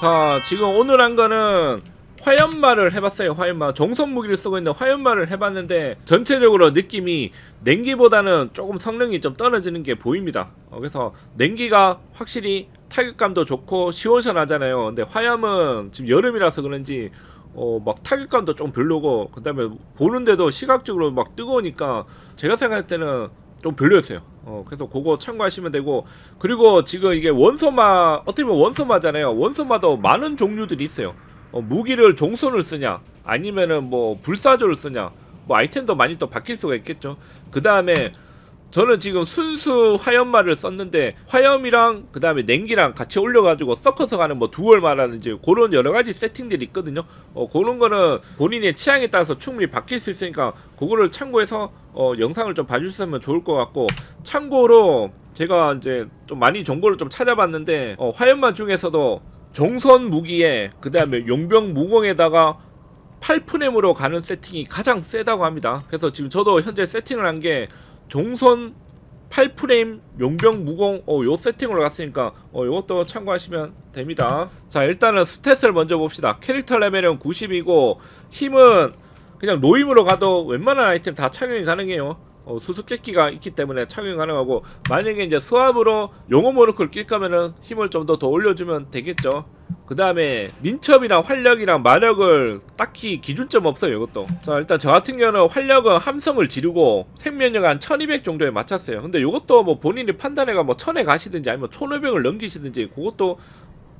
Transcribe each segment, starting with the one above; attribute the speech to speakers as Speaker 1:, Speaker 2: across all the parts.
Speaker 1: 자 지금 오늘 한 거는 화염말을 해봤어요 화염말. 정선 무기를 쓰고 있는 화염말을 해봤는데 전체적으로 느낌이 냉기보다는 조금 성능이 좀 떨어지는 게 보입니다. 어, 그래서 냉기가 확실히 타격감도 좋고 시원시원하잖아요. 근데 화염은 지금 여름이라서 그런지 어 막 타격감도 좀 별로고 그 다음에 보는데도 시각적으로 막 뜨거우니까 제가 생각할 때는 좀 별로였어요. 어, 그래서 그거 참고하시면 되고, 그리고 지금 이게 원소마, 어떻게 보면 원소마잖아요. 원소마도 많은 종류들이 있어요. 어, 무기를 종손을 쓰냐, 아니면은 뭐 불사조를 쓰냐, 뭐 아이템도 많이 또 바뀔 수가 있겠죠. 그 다음에 저는 지금 순수 화염말을 썼는데 화염이랑 그 다음에 냉기랑 같이 올려가지고 섞어서 가는 뭐 두월마라든지 그런 여러 가지 세팅들이 있거든요. 어 그런 거는 본인의 취향에 따라서 충분히 바뀔 수 있으니까 그거를 참고해서 어 영상을 좀 봐주시면 좋을 것 같고 참고로 제가 이제 좀 많이 정보를 좀 찾아봤는데 어 화염만 중에서도 정선 무기에 그 다음에 용병 무공에다가 8프렘으로 가는 세팅이 가장 세다고 합니다. 그래서 지금 저도 현재 세팅을 한게 종선 8프레임 용병 무공 어, 요 세팅으로 갔으니까 어, 요것도 참고하시면 됩니다. 자 일단은 스탯을 먼저 봅시다. 캐릭터 레벨은 90이고 힘은 그냥 노임으로 가도 웬만한 아이템 다 착용이 가능해요. 어, 수수께끼가 있기 때문에 착용이 가능하고 만약에 이제 수압으로 용어 모노크를 낄 거면은 힘을 좀 더 더 올려주면 되겠죠. 그 다음에 민첩이랑 활력이랑 마력을 딱히 기준점 없어요 이것도 자 일단 저 같은 경우는 활력은 함성을 지르고 생명력 한 1200 정도에 맞췄어요 근데 이것도 뭐 본인이 판단해가 뭐 1000에 가시든지 아니면 1500을 넘기시든지 그것도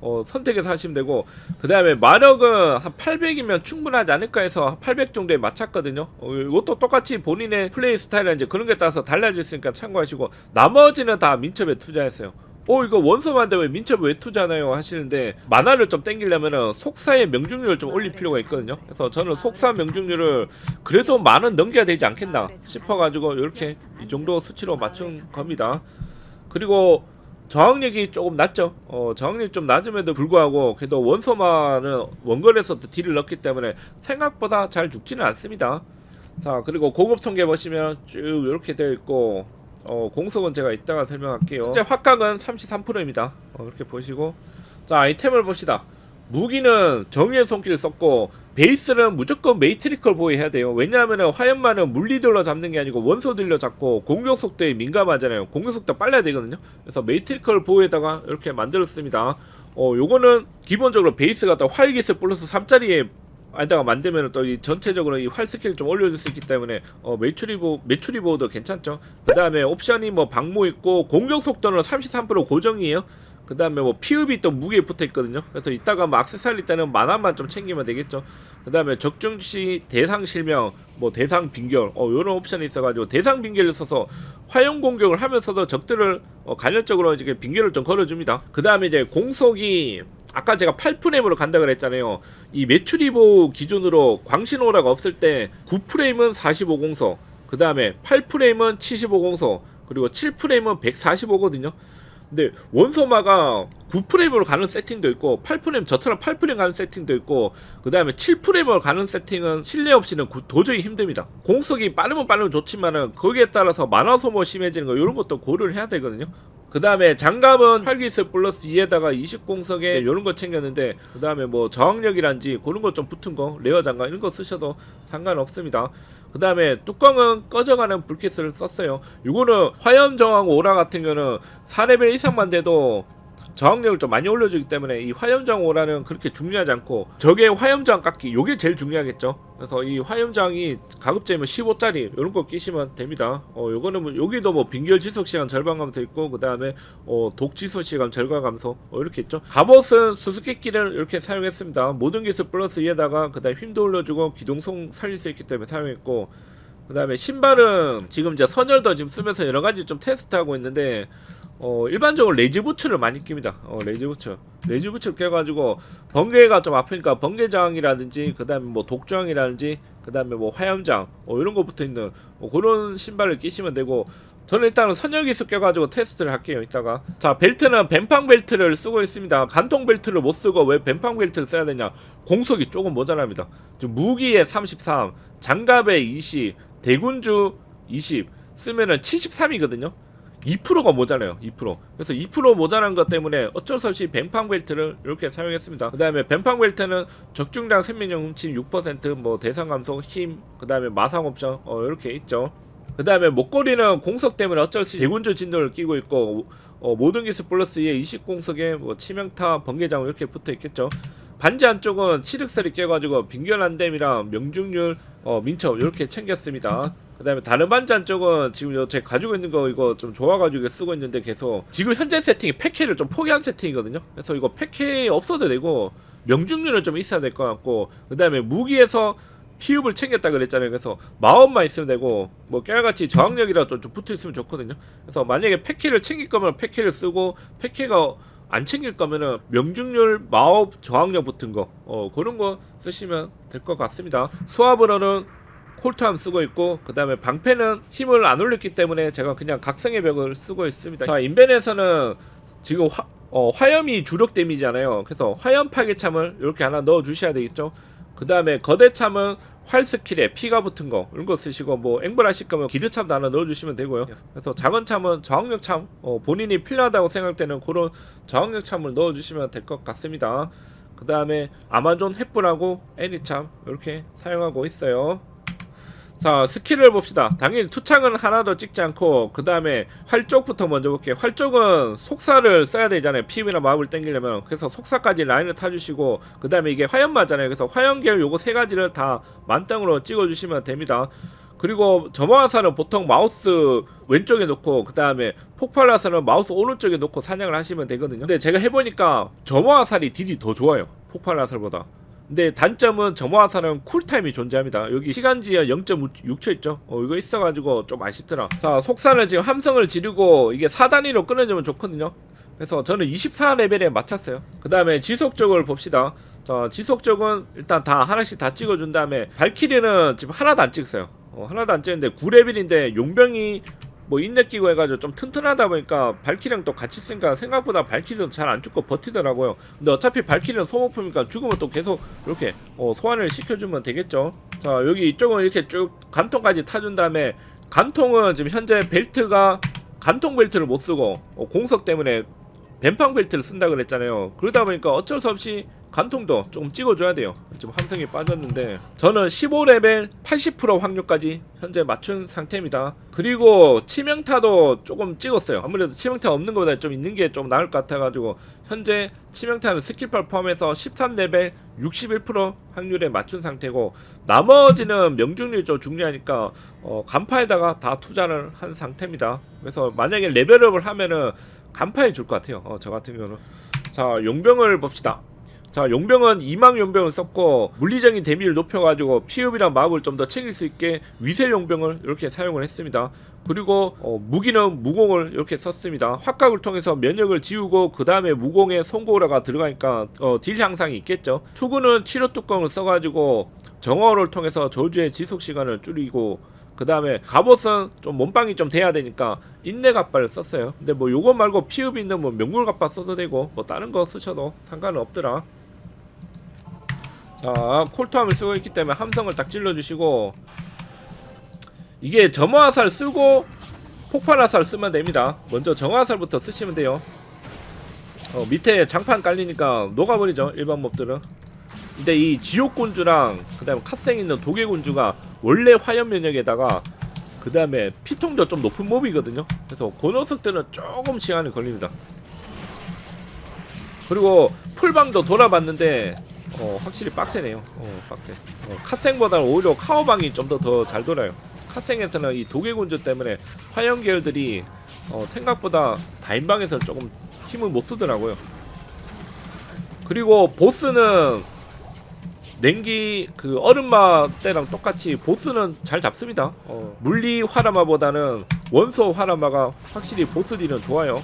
Speaker 1: 어, 선택해서 하시면 되고 그 다음에 마력은 한 800이면 충분하지 않을까 해서 800 정도에 맞췄거든요. 어, 이것도 똑같이 본인의 플레이 스타일이나 그런 게 따라서 달라질 수 있으니까 참고하시고 나머지는 다 민첩에 투자했어요. 어 이거 원서만데 왜 민첩 왜 투자나요? 하시는데 만화를 좀 땡기려면은 속사의 명중률을 좀 올릴 필요가 있거든요. 그래서 저는 속사 명중률을 그래도 만원 넘겨야 되지 않겠나 싶어가지고 이렇게 이 정도 수치로 맞춘 겁니다. 그리고 저항력이 조금 낮죠. 어, 저항력이 좀 낮음에도 불구하고 그래도 원소마는 원거리에서 도 딜을 넣기 때문에 생각보다 잘 죽지는 않습니다. 자 그리고 고급 통계 보시면 쭉 이렇게 되어 있고 어, 공속은 제가 이따가 설명할게요. 현재 확각은 33%입니다. 어, 이렇게 보시고 자 아이템을 봅시다. 무기는 정의의 손길을 썼고 베이스는 무조건 메이트리컬 보호해야 돼요. 왜냐하면 화염만은 물리들로 잡는 게 아니고 원소들로 잡고 공격 속도에 민감하잖아요. 공격 속도 빨라야 되거든요. 그래서 메이트리컬 보호에다가 이렇게 만들었습니다. 어, 요거는 기본적으로 베이스가 또 활기스 플러스 3짜리에 에다가 만들면 또 이 전체적으로 이 활 스킬을 좀 올려줄 수 있기 때문에 어, 메추리보 메추리보도 괜찮죠. 그 다음에 옵션이 뭐 방무 있고 공격 속도는 33% 고정이에요. 그 다음에 뭐 피읍이 또 무게에 붙어 있거든요. 그래서 이따가 뭐 악세사리 때는 만화만 좀 챙기면 되겠죠. 그 다음에 적중시 대상 실명, 뭐 대상 빙결, 어 요런 옵션이 있어가지고 대상 빙결을 써서 화용 공격을 하면서도 적들을 어, 간헐적으로 이제 빙결을 좀 걸어줍니다. 그 다음에 이제 공속이 아까 제가 8프레임으로 간다 그랬잖아요. 이 메추리보 기준으로 광신오라가 없을 때 9프레임은 45공속, 그 다음에 8프레임은 75공속, 그리고 7프레임은 145거든요. 근데 원소마가 9프레임으로 가는 세팅도 있고 8프레임 저처럼 8프레임 가는 세팅도 있고 그 다음에 7프레임으로 가는 세팅은 실내 없이는 구- 도저히 힘듭니다. 공속이 빠르면 빠르면 좋지만은 거기에 따라서 만화 소모 심해지는 거 이런 것도 고려를 해야 되거든요 그 다음에 장갑은 활기스 플러스 2에다가 20공석에 이런 거 챙겼는데 그 다음에 뭐 저항력이란지 그런 거 좀 붙은 거 레어 장갑 이런 거 쓰셔도 상관없습니다 그 다음에 뚜껑은 꺼져가는 불빛을 썼어요. 이거는 화염 저항 오라 같은 경우는 4레벨 이상만 돼도 저항력을 좀 많이 올려주기 때문에 이 화염 저항 오라는 그렇게 중요하지 않고 적의 화염 저항 깎기 요게 제일 중요하겠죠. 그래서 이 화염 저항이 가급적이면 15짜리 이런 거 끼시면 됩니다. 어 요거는 뭐 여기도 뭐 빙결 지속 시간 절반 감소 있고 그 다음에 어 독 지속 시간 절반 감소 어 이렇게 있죠. 갑옷은 수수께끼를 이렇게 사용했습니다. 모든 기술 플러스 위에다가 그 다음 힘도 올려주고 기동성 살릴 수 있기 때문에 사용했고 그 다음에 신발은 지금 이제 선열도 지금 쓰면서 여러 가지 좀 테스트하고 있는데 어 일반적으로 레지 부츠를 많이 낍니다. 어 레지 부츠, 레지 부츠를 껴가지고 번개가 좀 아프니까 번개 저항이라든지 그 다음에 뭐 독저항이라든지 그 다음에 뭐 화염장 어 이런 거 붙어 있는 뭐 그런 신발을 끼시면 되고 저는 일단은 선열기수 껴가지고 테스트를 할게요 이따가. 자 벨트는 뱀팡 벨트를 쓰고 있습니다. 간통 벨트를 못 쓰고 왜 뱀팡 벨트를 써야 되냐? 공속이 조금 모자랍니다. 지금 무기에 33 장갑에 20 대군주 20 쓰면은 73이거든요 2%가 모자라요. 2%. 그래서 2% 모자란 것 때문에 어쩔 수 없이 뱀팡 벨트를 이렇게 사용했습니다. 그 다음에 뱀팡 벨트는 적중량 생명력 훔침 6%뭐 대상 감소 힘 그 다음에 마상 옵션 어 이렇게 있죠. 그 다음에 목걸이는 공석 때문에 어쩔 수 없이 대군주 진도를 끼고 있고 어, 모든 기술 플러스에 20공석에 뭐 치명타 번개장 이렇게 붙어 있겠죠. 반지 안쪽은 치륵살이 껴가지고 빙결 안됨이랑 명중률 어, 민첩 이렇게 챙겼습니다. 그다음에 다른 반지 안쪽은 지금 요 제가 가지고 있는 거 이거 좀 좋아가지고 쓰고 있는데 계속 지금 현재 세팅이 패키를 좀 포기한 세팅이거든요. 그래서 이거 패키 없어도 되고 명중률은 좀 있어야 될 것 같고 그다음에 무기에서 피읍을 챙겼다 그랬잖아요. 그래서 마음만 있으면 되고 뭐 깨알같이 저항력이라 좀, 좀 붙어 있으면 좋거든요. 그래서 만약에 패키를 챙길 거면 패키를 쓰고 패키가 안 챙길 거면은 명중률 마법 저항력 붙은 거 어, 그런 거 쓰시면 될 것 같습니다. 수압으로는 콜트함 쓰고 있고 그 다음에 방패는 힘을 안 올렸기 때문에 제가 그냥 각성의 벽을 쓰고 있습니다. 자 인벤에서는 지금 화, 어, 화염이 주력 데미지잖아요. 그래서 화염 파괴참을 이렇게 하나 넣어 주셔야 되겠죠. 그 다음에 거대참은 활 스킬에 피가 붙은 거 이런 거 쓰시고 뭐 앵벌 하실 거면 기드참도 하나 넣어주시면 되고요. 그래서 작은 참은 저항력 참 어, 본인이 필요하다고 생각되는 그런 저항력 참을 넣어주시면 될 것 같습니다. 그 다음에 아마존 횃불하고 애니참 이렇게 사용하고 있어요. 자 스킬을 봅시다. 당연히 투창은 하나도 찍지 않고 그 다음에 활 쪽부터 먼저 볼게요. 활 쪽은 속사를 써야 되잖아요. 피임이나 마법을 땡기려면. 그래서 속사까지 라인을 타주시고 그 다음에 이게 화염마잖아요. 그래서 화염계열 요거 세 가지를 다 만땅으로 찍어주시면 됩니다. 그리고 점화화살은 보통 마우스 왼쪽에 놓고 그 다음에 폭발화살은 마우스 오른쪽에 놓고 사냥을 하시면 되거든요. 근데 제가 해보니까 점화화살이 딜이 더 좋아요. 폭발화살보다 근데 단점은 점화화살은 쿨타임이 존재합니다. 여기 시간지연 0.6초 있죠? 어, 이거 있어가지고 좀 아쉽더라. 자, 속사는 지금 함성을 지르고 이게 4단위로 끊어주면 좋거든요. 그래서 저는 24레벨에 맞췄어요. 그 다음에 지속적을 봅시다. 자, 지속적은 일단 다 하나씩 다 찍어준 다음에 발키리는 지금 하나도 안 찍었어요. 어, 하나도 안 찍었는데 9레벨인데 용병이 뭐 인내 끼고 해가지고 좀 튼튼하다 보니까 발키리랑 또 같이 쓰니까 생각보다 발키리는 잘 안 죽고 버티더라고요. 근데 어차피 발키리는 소모품이니까 죽으면 또 계속 이렇게 어, 소환을 시켜주면 되겠죠. 자 여기 이쪽은 이렇게 쭉 간통까지 타준 다음에 간통은 지금 현재 벨트가 간통 벨트를 못 쓰고 어, 공석 때문에 뱀팡 벨트를 쓴다 그랬잖아요. 그러다 보니까 어쩔 수 없이 간통도 조금 찍어줘야 돼요. 지금 함성이 빠졌는데 저는 15레벨 80% 확률까지 현재 맞춘 상태입니다. 그리고 치명타도 조금 찍었어요. 아무래도 치명타 없는 것보다 좀 있는 게 좀 나을 것 같아가지고 현재 치명타는 스킬팔 포함해서 13레벨 61% 확률에 맞춘 상태고 나머지는 명중률이 좀 중요하니까 어, 간파에다가 다 투자를 한 상태입니다. 그래서 만약에 레벨업을 하면은 간파해 줄 것 같아요. 어, 저 같은 경우는 자 용병을 봅시다. 자 용병은 이망 용병을 썼고 물리적인 데미를 높여가지고 피흡이랑 마법을 좀 더 챙길 수 있게 위세 용병을 이렇게 사용을 했습니다. 그리고 어, 무기는 무공을 이렇게 썼습니다. 확각을 통해서 면역을 지우고 그 다음에 무공에 송고라가 들어가니까 어, 딜 향상이 있겠죠. 투구는 치료 뚜껑을 써가지고 정어를 통해서 저주의 지속 시간을 줄이고 그 다음에 갑옷은 좀 몸빵이 좀 돼야 되니까 인내 갑바를 썼어요. 근데 뭐 요거 말고 피흡 있는 뭐 명물 갑바 써도 되고 뭐 다른 거 쓰셔도 상관은 없더라. 자 콜트함을 쓰고 있기 때문에 함성을 딱 찔러주시고 이게 점화화살 쓰고 폭발화살 쓰면 됩니다. 먼저 정화화살부터 쓰시면 돼요. 어, 밑에 장판 깔리니까 녹아버리죠 일반 몹들은. 근데 이 지옥군주랑 그 다음에 카생 있는 도개군주가 원래 화염 면역에다가 그 다음에 피통도 좀 높은 몹이거든요. 그래서 그 녀석들은 조금 시간이 걸립니다. 그리고 풀방도 돌아봤는데 어, 확실히 빡세네요. 어, 빡세. 어, 카생보다는 오히려 카오방이 좀 더 더 잘 돌아요. 카생에서는 이 도개군주 때문에 화염 계열들이 어, 생각보다 다인방에서 조금 힘을 못 쓰더라고요. 그리고 보스는 냉기 그 얼음마 때랑 똑같이 보스는 잘 잡습니다. 어, 물리 화라마보다는 원소 화라마가 확실히 보스 딜은 좋아요.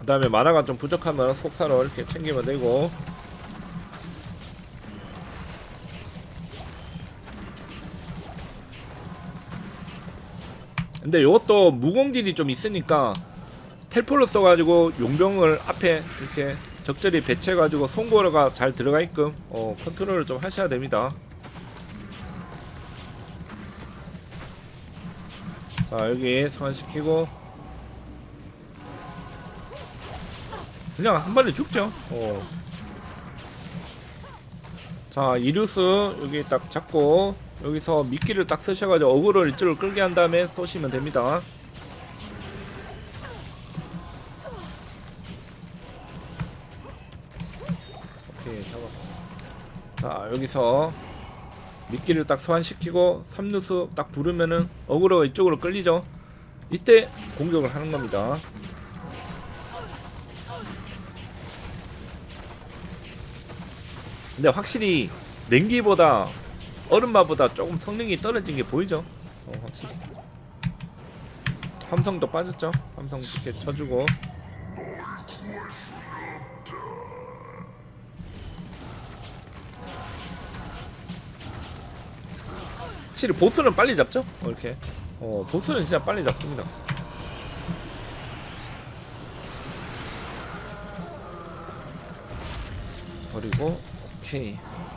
Speaker 1: 그 다음에 만화가 좀 부족하면 속사로 이렇게 챙기면 되고 근데 이것도 무공딜이 좀 있으니까 텔포를 써가지고 용병을 앞에 이렇게 적절히 배치해가지고 송고가 잘 들어가 있끔 어, 컨트롤을 좀 하셔야 됩니다. 자 여기 상환시키고. 그냥 한 발에 죽죠? 어. 자 이루스 여기 딱 잡고. 여기서 미끼를 딱 쓰셔가지고 어그로 일주를 끌게 한 다음에 쏘시면 됩니다. 오케이 잡았. 자 여기서 미끼를 딱 소환시키고 삼루수 딱 부르면은 어그로가 이쪽으로 끌리죠. 이때 공격을 하는 겁니다. 근데 확실히 냉기보다 얼음마보다 조금 성능이 떨어진 게 보이죠? 어, 확실히. 함성도 빠졌죠? 함성 이렇게 쳐주고. 확실히 보스는 빨리 잡죠? 어, 이렇게. 어, 보스는 진짜 빨리 잡습니다. 버리고, 오케이.